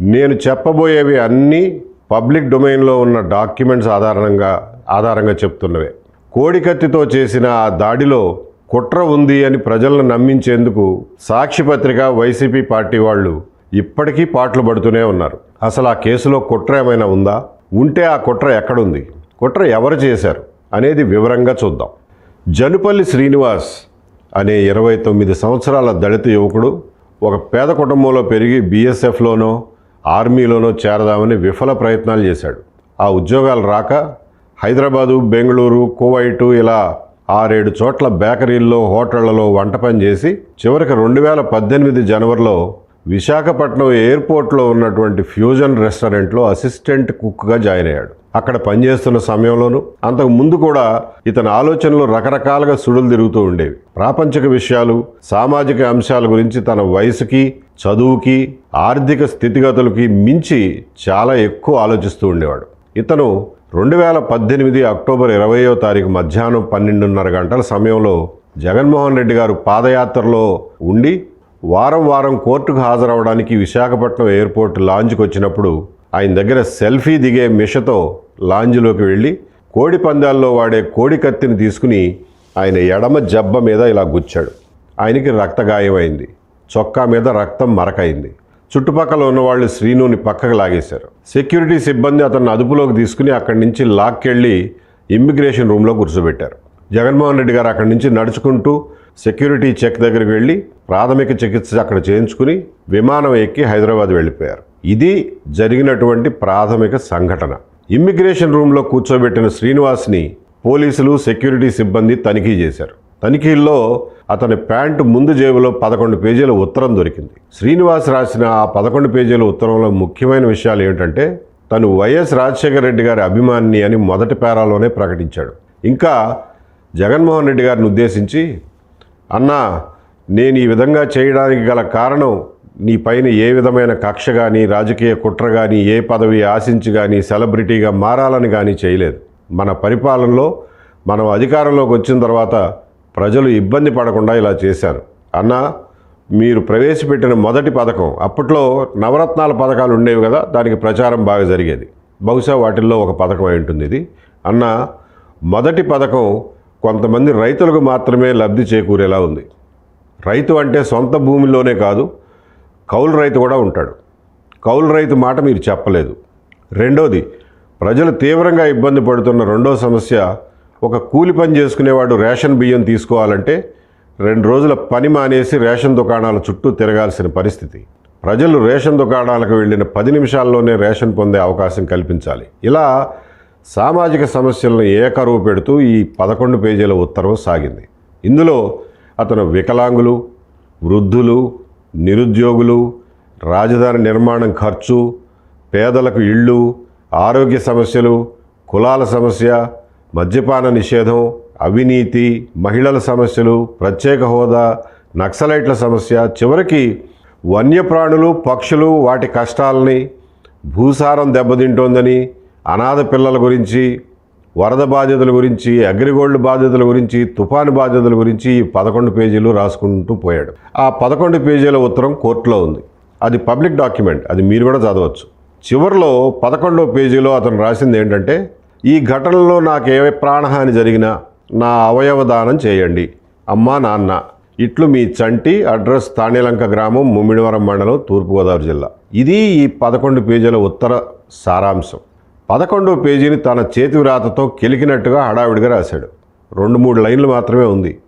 నేను చెప్పబోయేవి అన్నీ పబ్లిక్ డొమైన్లో ఉన్న డాక్యుమెంట్స్ ఆధారంగా ఆధారంగా చెప్తున్నవే. కోడికత్తితో చేసిన ఆ దాడిలో కుట్ర ఉంది అని ప్రజలను నమ్మించేందుకు సాక్షిపత్రిక వైసీపీ పార్టీ వాళ్ళు ఇప్పటికీ పాటలు పడుతూనే ఉన్నారు. అసలు ఆ కేసులో కుట్ర ఏమైనా ఉందా? ఉంటే ఆ కుట్ర ఎక్కడుంది? కుట్ర ఎవరు చేశారు? అనేది వివరంగా చూద్దాం. జనుపల్లి శ్రీనివాస్ అనే ఇరవై తొమ్మిది సంవత్సరాల దళిత యువకుడు ఒక పేద కుటుంబంలో పెరిగి బీఎస్ఎఫ్లోనో ఆర్మీలోనో చేరదామని విఫల ప్రయత్నాలు చేశాడు. ఆ ఉద్యోగాలు రాక హైదరాబాదు బెంగళూరు కువైటు ఇలా ఆరేడు చోట్ల బేకరీల్లో హోటళ్ళలో వంట పని చేసి చివరికి రెండు వేల పద్దెనిమిది జనవరిలో విశాఖపట్నం ఎయిర్పోర్ట్లో ఉన్నటువంటి ఫ్యూజన్ రెస్టారెంట్లో అసిస్టెంట్ కుక్గా జాయిన్ అయ్యాడు. అక్కడ పనిచేస్తున్న సమయంలోనూ అంతకు ముందు కూడా ఇతని ఆలోచనలు రకరకాలుగా సుడులు తిరుగుతూ ఉండేవి. ప్రాపంచిక విషయాలు సామాజిక అంశాల గురించి తన వయసుకి చదువుకి ఆర్థిక స్థితిగతులకి మించి చాలా ఎక్కువ ఆలోచిస్తూ ఉండేవాడు. ఇతను రెండు వేల పద్దెనిమిది అక్టోబర్ ఇరవయో తారీఖు మధ్యాహ్నం పన్నెండున్నర గంటల సమయంలో జగన్మోహన్ రెడ్డి గారు పాదయాత్రలో ఉండి వారం వారం కోర్టుకు హాజరవడానికి విశాఖపట్నం ఎయిర్పోర్ట్ లాంజ్కి వచ్చినప్పుడు ఆయన దగ్గర సెల్ఫీ దిగే మిషతో లాంజ్లోకి వెళ్ళి కోడి పందాల్లో వాడే కోడి కత్తిని తీసుకుని ఆయన ఎడమ జబ్బ మీద ఇలా గుచ్చాడు. ఆయనకి రక్తగాయమైంది. చొక్కా మీద రక్తం మరకైంది. చుట్టుపక్కల ఉన్నవాళ్ళు శ్రీనుని పక్కకు లాగేశారు. సెక్యూరిటీ సిబ్బంది అతన్ని అదుపులోకి తీసుకుని అక్కడి నుంచి లాక్కెళ్ళి ఇమ్మిగ్రేషన్ రూమ్లో కూర్చోబెట్టారు. జగన్మోహన్ రెడ్డి గారు అక్కడి నుంచి నడుచుకుంటూ సెక్యూరిటీ చెక్ దగ్గరికి వెళ్ళి ప్రాథమిక చికిత్స అక్కడ చేయించుకుని విమానం ఎక్కి హైదరాబాద్ వెళ్ళిపోయారు. ఇది జరిగినటువంటి ప్రాథమిక సంఘటన. ఇమ్మిగ్రేషన్ రూమ్లో కూర్చోబెట్టిన శ్రీనివాస్ని పోలీసులు సెక్యూరిటీ సిబ్బంది తనిఖీ చేశారు. తనిఖీల్లో అతని ప్యాంటు ముందు జేబులో పదకొండు పేజీల ఉత్తరం దొరికింది. శ్రీనివాస్ రాసిన ఆ పదకొండు పేజీల ఉత్తరంలో ముఖ్యమైన విషయాలు ఏమిటంటే తను వైఎస్ రాజశేఖర రెడ్డి గారి అభిమాని అని మొదటి పేరాలోనే ప్రకటించాడు. ఇంకా జగన్మోహన్ రెడ్డి గారిని ఉద్దేశించి అన్నా నేను ఈ విధంగా చేయడానికి గల కారణం నీ పైన ఏ విధమైన కక్ష కానీ రాజకీయ కుట్ర కానీ ఏ పదవి ఆశించి కానీ సెలబ్రిటీగా మారాలని కానీ చేయలేదు. మన పరిపాలనలో మనం అధికారంలోకి వచ్చిన తర్వాత ప్రజలు ఇబ్బంది పడకుండా ఇలా చేశారు. అన్న మీరు ప్రవేశపెట్టిన మొదటి పథకం అప్పట్లో నవరత్నాల పథకాలు ఉండేవి కదా దానికి ప్రచారం బాగా జరిగేది. బహుశా వాటిల్లో ఒక పథకం అయి ఉంటుంది ఇది. అన్న మొదటి పథకం కొంతమంది రైతులకు మాత్రమే లబ్ధి చేకూరేలా ఉంది. రైతు అంటే సొంత భూమిలోనే కాదు కౌలు రైతు కూడా ఉంటాడు. కౌలు రైతు మాట మీరు చెప్పలేదు. రెండోది ప్రజలు తీవ్రంగా ఇబ్బంది పడుతున్న రెండో సమస్య ఒక కూలి పని చేసుకునేవాడు రేషన్ బియ్యం తీసుకోవాలంటే రెండు రోజుల పని మానేసి రేషన్ దుకాణాల చుట్టూ తిరగాల్సిన పరిస్థితి. ప్రజలు రేషన్ దుకాణాలకు వెళ్ళిన పది నిమిషాల్లోనే రేషన్ పొందే అవకాశం కల్పించాలి. ఇలా సామాజిక సమస్యలను ఏకరువు పెడుతూ ఈ పదకొండు పేజీల ఉత్తర్వు సాగింది. ఇందులో అతను వికలాంగులు వృద్ధులు నిరుద్యోగులు రాజధాని నిర్మాణం ఖర్చు పేదలకు ఇళ్ళు ఆరోగ్య సమస్యలు కులాల సమస్య మద్యపాన నిషేధం అవినీతి మహిళల సమస్యలు ప్రత్యేక హోదా నక్సలైట్ల సమస్య చివరికి వన్యప్రాణులు పక్షులు వాటి కష్టాలని భూసారం దెబ్బతింటోందని అనాథ పిల్లల గురించి వరద బాధ్యతల గురించి అగ్రిగోల్డ్ బాధ్యతల గురించి తుఫాను బాధ్యతల గురించి ఈ పదకొండు పేజీలు రాసుకుంటూ పోయాడు. ఆ పదకొండు పేజీల ఉత్తరం కోర్టులో ఉంది. అది పబ్లిక్ డాక్యుమెంట్. అది మీరు కూడా చదవచ్చు. చివరిలో పదకొండో పేజీలో అతను రాసింది ఏంటంటే ఈ ఘటనలో నాకు ఏ ప్రాణహాని జరిగినా నా అవయవ దానం చేయండి. అమ్మా నాన్న ఇట్లు మీ చంటి అడ్రస్ తాణిలంక గ్రామం ముమ్మిడివరం మండలం తూర్పుగోదావరి జిల్లా. ఇది ఈ పదకొండు పేజీల ఉత్తర సారాంశం. పదకొండో పేజీని తన చేతి వ్రాతతో కెలికినట్టుగా హడావిడిగా రాశాడు. రెండు మూడు లైన్లు మాత్రమే ఉంది.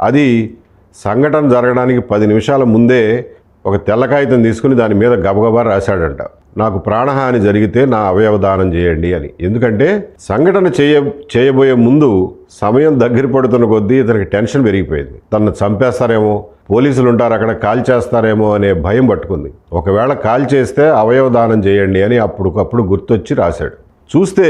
అది సంఘటన జరగడానికి పది నిమిషాల ముందే ఒక తెల్ల కాగితం తీసుకుని దాని మీద గబగబా రాశాడంట. నాకు ప్రాణహాని జరిగితే నా అవయవ దానం చేయండి అని. ఎందుకంటే సంఘటన చేయ చేయబోయే ముందు సమయం దగ్గర పడుతున్న కొద్దీ ఇతనికి టెన్షన్ పెరిగిపోయింది. తనను చంపేస్తారేమో పోలీసులు ఉంటారు అక్కడ కాల్ చేస్తారేమో అనే భయం పట్టుకుంది. ఒకవేళ కాల్ చేస్తే అవయవ దానం చేయండి అని అప్పుడుకప్పుడు గుర్తొచ్చి రాశాడు. చూస్తే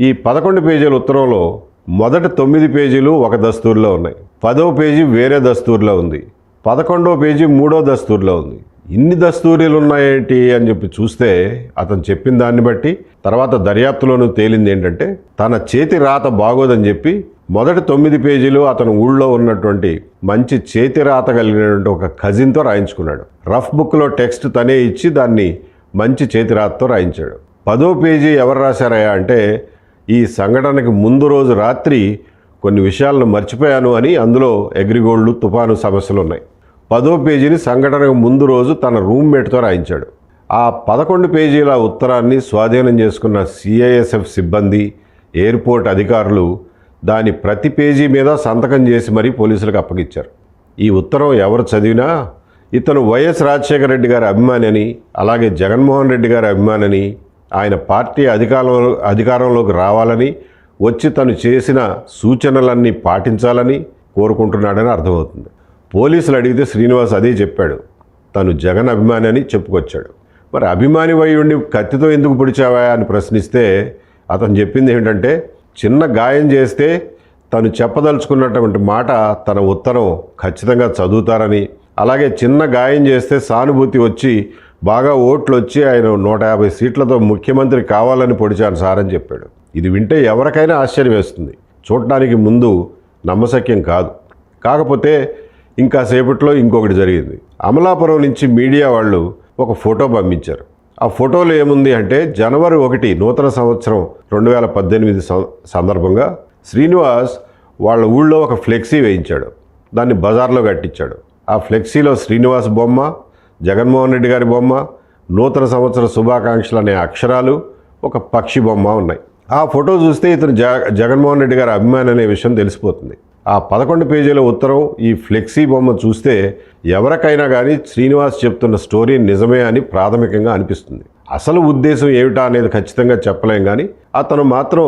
ఈ పదకొండు పేజీల ఉత్తరంలో మొదటి తొమ్మిది పేజీలు ఒక దస్తూరులో ఉన్నాయి. పదవ పేజీ వేరే దస్తూరులో ఉంది. పదకొండో పేజీ మూడో దస్తూరులో ఉంది. ఇన్ని దస్తూరీలు ఉన్నాయేంటి అని చెప్పి చూస్తే అతను చెప్పిన దాన్ని బట్టి తర్వాత దర్యాప్తులోనూ తేలింది ఏంటంటే తన చేతి రాత బాగోదని చెప్పి మొదటి తొమ్మిది పేజీలు అతను ఊళ్ళో ఉన్నటువంటి మంచి చేతి రాత కలిగినటువంటి ఒక కజిన్తో రాయించుకున్నాడు. రఫ్ బుక్లో టెక్స్ట్ తనే ఇచ్చి దాన్ని మంచి చేతి రాతతో రాయించాడు. పదో పేజీ ఎవరు రాశారయ్యా అంటే ఈ సంఘటనకి ముందు రోజు రాత్రి కొన్ని విషయాలను మర్చిపోయాను అని అందులో ఎగ్రిగోల్డ్ తుఫాను సమస్యలు ఉన్నాయి పదో పేజీని సంఘటనకు ముందు రోజు తన రూమ్మేట్తో రాయించాడు. ఆ పదకొండు పేజీల ఉత్తరాన్ని స్వాధీనం చేసుకున్న సిఐఎస్ఎఫ్ సిబ్బంది ఎయిర్పోర్ట్ అధికారులు దాని ప్రతి పేజీ మీద సంతకం చేసి మరీ పోలీసులకు అప్పగించారు ఈ ఉత్తరం ఎవరు చదివినా ఇతను వైఎస్ రాజశేఖర రెడ్డి గారి అభిమాని అని అలాగే జగన్మోహన్ రెడ్డి గారి అభిమాని అని ఆయన పార్టీ అధికారంలో అధికారంలోకి రావాలని వచ్చి తను చేసిన సూచనలన్నీ పాటించాలని కోరుకుంటున్నాడని అర్థమవుతుంది. పోలీసులు అడిగితే శ్రీనివాస్ అదే చెప్పాడు. తను జగన్ అభిమాని అని చెప్పుకొచ్చాడు. మరి అభిమాని వై ఉండి కత్తితో ఎందుకు పొడిచావా అని ప్రశ్నిస్తే అతను చెప్పింది ఏంటంటే చిన్న గాయం చేస్తే తను చెప్పదలుచుకున్నటువంటి మాట తన ఉత్తరం ఖచ్చితంగా చదువుతారని. అలాగే చిన్న గాయం చేస్తే సానుభూతి వచ్చి బాగా ఓట్లు వచ్చి ఆయన నూట యాభై సీట్లతో ముఖ్యమంత్రి కావాలని పొడిచాను సార్ అని చెప్పాడు. ఇది వింటే ఎవరికైనా ఆశ్చర్యం వేస్తుంది. చూడటానికి ముందు నమ్మశక్యం కాదు. కాకపోతే ఇంకా సేపట్లో ఇంకొకటి జరిగింది. అమలాపురం నుంచి మీడియా వాళ్ళు ఒక ఫోటో పంపించారు. ఆ ఫోటోలో ఏముంది అంటే జనవరి ఒకటి నూతన సంవత్సరం రెండు వేల పద్దెనిమిది సందర్భంగా శ్రీనివాస్ వాళ్ళ ఊళ్ళో ఒక ఫ్లెక్సీ వేయించాడు. దాన్ని బజార్లో కట్టించాడు. ఆ ఫ్లెక్సీలో శ్రీనివాస్ బొమ్మ జగన్మోహన్ రెడ్డి గారి బొమ్మ నూతన సంవత్సర శుభాకాంక్షలు అనే అక్షరాలు ఒక పక్షి బొమ్మ ఉన్నాయి. ఆ ఫోటో చూస్తే ఇతను జ జగన్మోహన్ రెడ్డి గారి అభిమాని అనే విషయం తెలిసిపోతుంది. ఆ పదకొండు పేజీల ఉత్తరం ఈ ఫ్లెక్సీ బొమ్మ చూస్తే ఎవరికైనా కానీ శ్రీనివాస్ చెప్తున్న స్టోరీ నిజమే అని ప్రాథమికంగా అనిపిస్తుంది. అసలు ఉద్దేశం ఏమిటా అనేది ఖచ్చితంగా చెప్పలేం కానీ అతను మాత్రం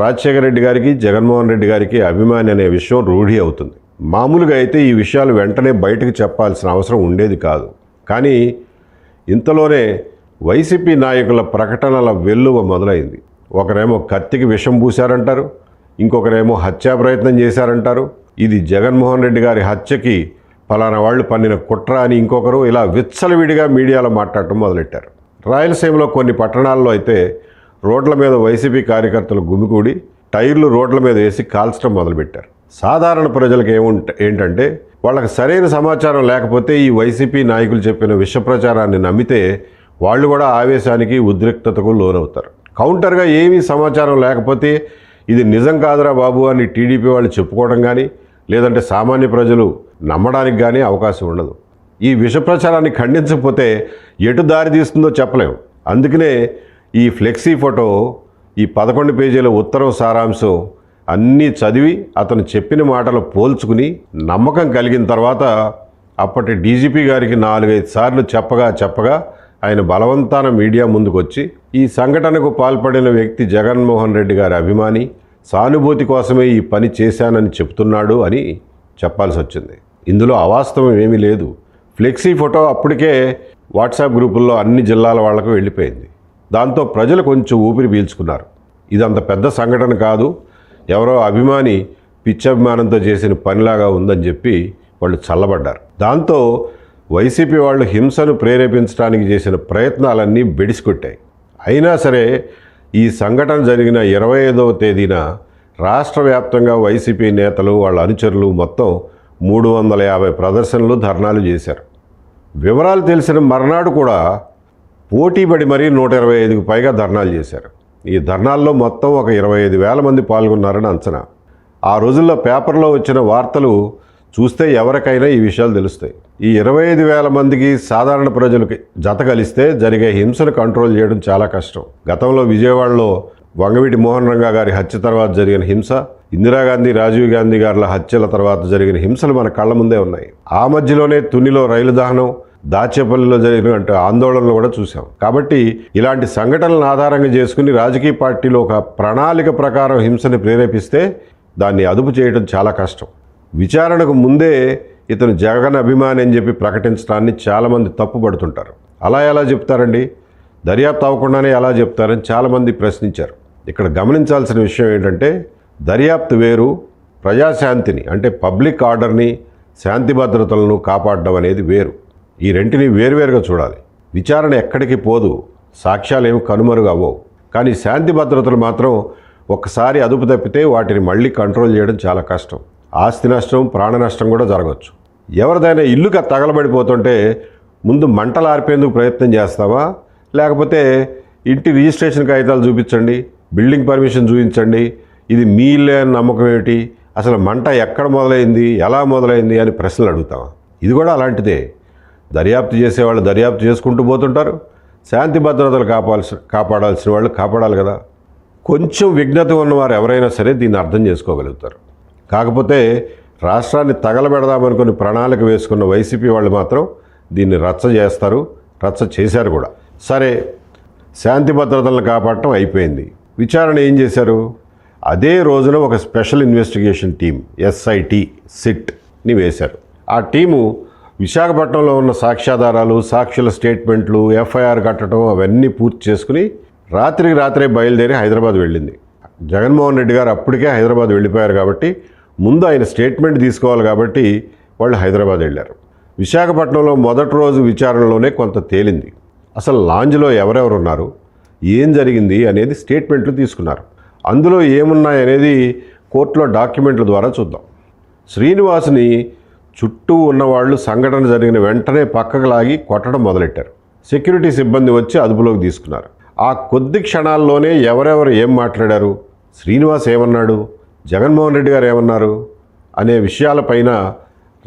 రాజశేఖర రెడ్డి గారికి జగన్మోహన్ రెడ్డి గారికి అభిమాని అనే విషయం రూఢి అవుతుంది. మామూలుగా అయితే ఈ విషయాలు వెంటనే బయటకు చెప్పాల్సిన అవసరం ఉండేది కాదు. కానీ ఇంతలోనే వైసీపీ నాయకుల ప్రకటనల వెల్లువ మొదలైంది. ఒకరేమో కత్తికి విషం పూశారంటారు ఇంకొకరేమో హత్యా ప్రయత్నం చేశారంటారు. ఇది జగన్మోహన్ రెడ్డి గారి హత్యకి ఫలానా వాళ్ళు పన్నిన కుట్ర అని ఇంకొకరు ఇలా విచ్చలవిడిగా మీడియాలో మాట్లాడటం మొదలెట్టారు. రాయలసీమలో కొన్ని పట్టణాల్లో అయితే రోడ్ల మీద వైసీపీ కార్యకర్తలు గుమికూడి టైర్లు రోడ్ల మీద వేసి కాల్చడం మొదలుపెట్టారు. సాధారణ ప్రజలకు ఏముంట ఏంటంటే వాళ్ళకి సరైన సమాచారం లేకపోతే ఈ వైసీపీ నాయకులు చెప్పిన విష ప్రచారాన్ని నమ్మితే వాళ్ళు కూడా ఆవేశానికి ఉద్రిక్తతకు లోనవుతారు. కౌంటర్గా ఏమీ సమాచారం లేకపోతే ఇది నిజం కాదురా బాబు అని టీడీపీ వాళ్ళు చెప్పుకోవడం కానీ లేదంటే సామాన్య ప్రజలు నమ్మడానికి కానీ అవకాశం ఉండదు. ఈ విష ప్రచారాన్ని ఖండించకపోతే ఎటు దారి తీస్తుందో చెప్పలేము అందుకనే ఈ ఫ్లెక్సీ ఫోటో ఈ పదకొండు పేజీల ఉత్తరం సారాంశం అన్నీ చదివి అతను చెప్పిన మాటలు పోల్చుకుని నమ్మకం కలిగిన తర్వాత అప్పటి డీజీపీ గారికి నాలుగైదు సార్లు చెప్పగా చెప్పగా ఆయన బలవంతాన మీడియా ముందుకొచ్చి ఈ సంఘటనకు పాల్పడిన వ్యక్తి జగన్మోహన్ రెడ్డి గారి అభిమాని సానుభూతి కోసమే ఈ పని చేశానని చెప్తున్నాడు అని చెప్పాల్సి వచ్చింది. ఇందులో అవాస్తవం ఏమీ లేదు. ఫ్లెక్సీ ఫోటో అప్పటికే వాట్సాప్ గ్రూపుల్లో అన్ని జిల్లాల వాళ్ళకు వెళ్ళిపోయింది. దాంతో ప్రజలు కొంచెం ఊపిరి పీల్చుకున్నారు. ఇదంత పెద్ద సంఘటన కాదు. ఎవరో అభిమాని పిచ్చభిమానంతో చేసిన పనిలాగా ఉందని చెప్పి వాళ్ళు చల్లబడ్డారు. దాంతో వైసీపీ వాళ్ళు హింసను ప్రేరేపించడానికి చేసిన ప్రయత్నాలన్నీ బెడిసికొట్టాయి. అయినా సరే ఈ సంఘటన జరిగిన ఇరవై ఐదవ తేదీన రాష్ట్ర వ్యాప్తంగా వైసీపీ నేతలు వాళ్ళ అనుచరులు మొత్తం మూడు వందల యాభై ప్రదర్శనలు ధర్నాలు చేశారు. వివరాలు తెలిసిన మర్నాడు కూడా పోటీపడి మరీ నూట ఇరవై ఐదుకు పైగా ధర్నాలు చేశారు. ఈ ధర్నాల్లో మొత్తం ఒక ఇరవై ఐదు వేల మంది పాల్గొన్నారని అంచనా. ఆ రోజుల్లో పేపర్లో వచ్చిన వార్తలు చూస్తే ఎవరికైనా ఈ విషయాలు తెలుస్తాయి. ఈ ఇరవై ఐదు వేల మందికి సాధారణ ప్రజలకి జత కలిస్తే జరిగే హింసను కంట్రోల్ చేయడం చాలా కష్టం. గతంలో విజయవాడలో వంగవీటి మోహన్ రంగా గారి హత్య తర్వాత జరిగిన హింస ఇందిరాగాంధీ రాజీవ్ గాంధీ గారుల హత్యల తర్వాత జరిగిన హింసలు మన కళ్ళ ముందే ఉన్నాయి. ఆ మధ్యలోనే తునిలో రైలు దహనం దాచేపల్లిలో జరిగిన ఆందోళనలు కూడా చూసాం కాబట్టి ఇలాంటి సంఘటనలను ఆధారంగా చేసుకుని రాజకీయ పార్టీలు ఒక ప్రణాళిక ప్రకారం హింసని ప్రేరేపిస్తే దాన్ని అదుపు చేయడం చాలా కష్టం. విచారణకు ముందే ఇతను జగన్ అభిమాని అని చెప్పి ప్రకటించడాన్ని చాలామంది తప్పుపడుతుంటారు అలా ఎలా చెప్తారండి? దర్యాప్తు అవ్వకుండానే ఎలా చెప్తారని చాలామంది ప్రశ్నించారు. ఇక్కడ గమనించాల్సిన విషయం ఏంటంటే దర్యాప్తు వేరు ప్రజాశాంతిని అంటే పబ్లిక్ ఆర్డర్ని శాంతి భద్రతలను కాపాడడం అనేది వేరు. ఈ రెంటిని వేరువేరుగా చూడాలి. విచారణ ఎక్కడికి పోదు సాక్ష్యాలు ఏమి కానీ శాంతి భద్రతలు మాత్రం ఒక్కసారి అదుపు తప్పితే వాటిని మళ్ళీ కంట్రోల్ చేయడం చాలా కష్టం. ఆస్తి నష్టం ప్రాణ నష్టం కూడా జరగవచ్చు. ఎవరిదైనా ఇల్లుగా తగలబడిపోతుంటే ముందు మంటలు ఆర్పేందుకు ప్రయత్నం చేస్తావా? లేకపోతే ఇంటి రిజిస్ట్రేషన్ కాగితాలు చూపించండి బిల్డింగ్ పర్మిషన్ చూపించండి ఇది మీ ఇల్లే అని నమ్మకం ఏమిటి? అసలు మంట ఎక్కడ మొదలైంది ఎలా మొదలైంది అని ప్రశ్నలు అడుగుతాం ఇది కూడా అలాంటిదే. దర్యాప్తు చేసేవాళ్ళు దర్యాప్తు చేసుకుంటూ పోతుంటారు. శాంతి భద్రతలు కాపాల్సి కాపాడాల్సిన వాళ్ళు కాపాడాలి కదా. కొంచెం విఘ్నత ఉన్నవారు ఎవరైనా సరే దీన్ని అర్థం చేసుకోగలుగుతారు. కాకపోతే రాష్ట్రాన్ని తగలబెడదామనుకుని ప్రణాళిక వేసుకున్న వైసీపీ వాళ్ళు మాత్రం దీన్ని రచ్చ చేస్తారు రచ్చ చేశారు కూడా. సరే శాంతి భద్రతలను కాపాడటం అయిపోయింది. విచారణ ఏం చేశారు? అదే రోజున ఒక స్పెషల్ ఇన్వెస్టిగేషన్ టీం ఎస్ఐటి సిట్ని వేశారు. ఆ టీము విశాఖపట్నంలో ఉన్న సాక్ష్యాధారాలు సాక్షుల స్టేట్మెంట్లు ఎఫ్ఐఆర్ కట్టడం అవన్నీ పూర్తి చేసుకుని రాత్రికి రాత్రే బయలుదేరి హైదరాబాద్ వెళ్ళింది. జగన్మోహన్ రెడ్డి గారు అప్పటికే హైదరాబాద్ వెళ్ళిపోయారు కాబట్టి ముందు ఆయన స్టేట్మెంట్ తీసుకోవాలి కాబట్టి వాళ్ళు హైదరాబాద్ వెళ్ళారు. విశాఖపట్నంలో మొదటి రోజు విచారణలోనే కొంత తేలింది. అసలు లాంజ్లో ఎవరెవరు ఉన్నారు? ఏం జరిగింది అనేది స్టేట్మెంట్లు తీసుకున్నారు. అందులో ఏమున్నాయనేది కోర్టులో డాక్యుమెంట్ల ద్వారా చూద్దాం. శ్రీనివాస్ని చుట్టూ ఉన్నవాళ్ళు సంఘటన జరిగిన వెంటనే పక్కకు లాగి కొట్టడం మొదలెట్టారు. సెక్యూరిటీ సిబ్బంది వచ్చి అదుపులోకి తీసుకున్నారు. ఆ కొద్ది క్షణాల్లోనే ఎవరెవరు ఏం మాట్లాడారు? శ్రీనివాస్ ఏమన్నాడు? జగన్మోహన్ రెడ్డి గారు ఏమన్నారు? అనే విషయాలపైన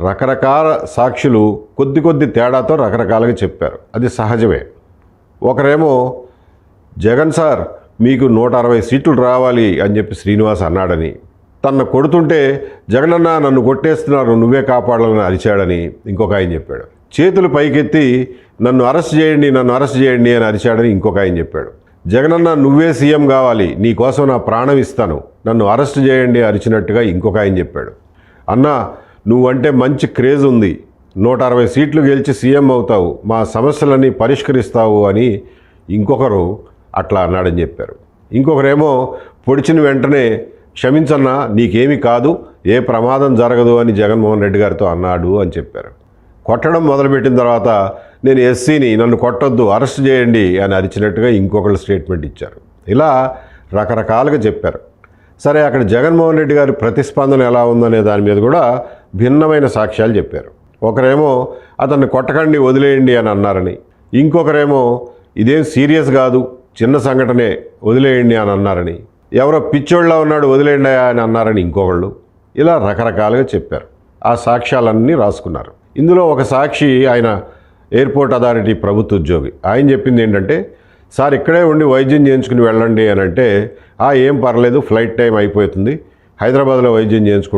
రకరకాల సాక్షులు కొద్ది కొద్ది తేడాతో రకరకాలుగా చెప్పారు. అది సహజమే. ఒకరేమో జగన్ సార్ మీకు నూట అరవై సీట్లు రావాలి అని చెప్పి శ్రీనివాస్ అన్నాడని. తన కొడుతుంటే జగనన్న నన్ను కొట్టేస్తున్నారు నువ్వే కాపాడాలని అరిచాడని ఇంకొక ఆయన చెప్పాడు. చేతులు పైకెత్తి నన్ను అరెస్ట్ చేయండి నన్ను అరెస్ట్ చేయండి అని అరిచాడని ఇంకొక ఆయన చెప్పాడు. జగనన్న నువ్వే సీఎం కావాలి. నీకోసం నా ప్రాణం ఇస్తాను. నన్ను అరెస్ట్ చేయండి అరిచినట్టుగా ఇంకొక ఆయన చెప్పాడు. అన్న నువ్వంటే మంచి క్రేజ్ ఉంది. నూట అరవై సీట్లు గెలిచి సీఎం అవుతావు. మా సమస్యలన్నీ పరిష్కరిస్తావు అని ఇంకొకరు అట్లా అన్నాడని చెప్పారు. ఇంకొకరేమో పొడిచిన వెంటనే క్షమించన్నా నీకేమీ కాదు ఏ ప్రమాదం జరగదు అని జగన్మోహన్ రెడ్డి గారితో అన్నాడు అని చెప్పారు. కొట్టడం మొదలుపెట్టిన తర్వాత నేను ఎస్సీని నన్ను కొట్టొద్దు అరెస్ట్ చేయండి అని అరిచినట్టుగా ఇంకొకళ్ళు స్టేట్మెంట్ ఇచ్చారు. ఇలా రకరకాలుగా చెప్పారు. సరే అక్కడ జగన్మోహన్ రెడ్డి గారి ప్రతిస్పందన ఎలా ఉందనే దాని మీద కూడా భిన్నమైన సాక్ష్యాలు చెప్పారు. ఒకరేమో అతన్ని కొట్టకండి వదిలేయండి అని అన్నారని. ఇంకొకరేమో ఇదేం సీరియస్ కాదు చిన్న సంఘటనే వదిలేయండి అని అన్నారని. ఎవరో పిచ్చోళ్ళ ఉన్నాడు వదిలేయండి అని అన్నారని ఇంకొకళ్ళు. ఇలా రకరకాలుగా చెప్పారు. ఆ సాక్ష్యాలన్నీ రాసుకున్నారు. ఇందులో ఒక సాక్షి ఆయన ఎయిర్పోర్ట్ అథారిటీ ప్రభుత్వ ఉద్యోగి. ఆయన చెప్పింది ఏంటంటే సార్ ఇక్కడే ఉండి వైద్యం చేయించుకుని వెళ్ళండి అని అంటే "ఆ, ఏం పర్లేదు ఫ్లైట్ టైం అయిపోతుంది. హైదరాబాద్లో వైద్యం చేయించుకుంటే.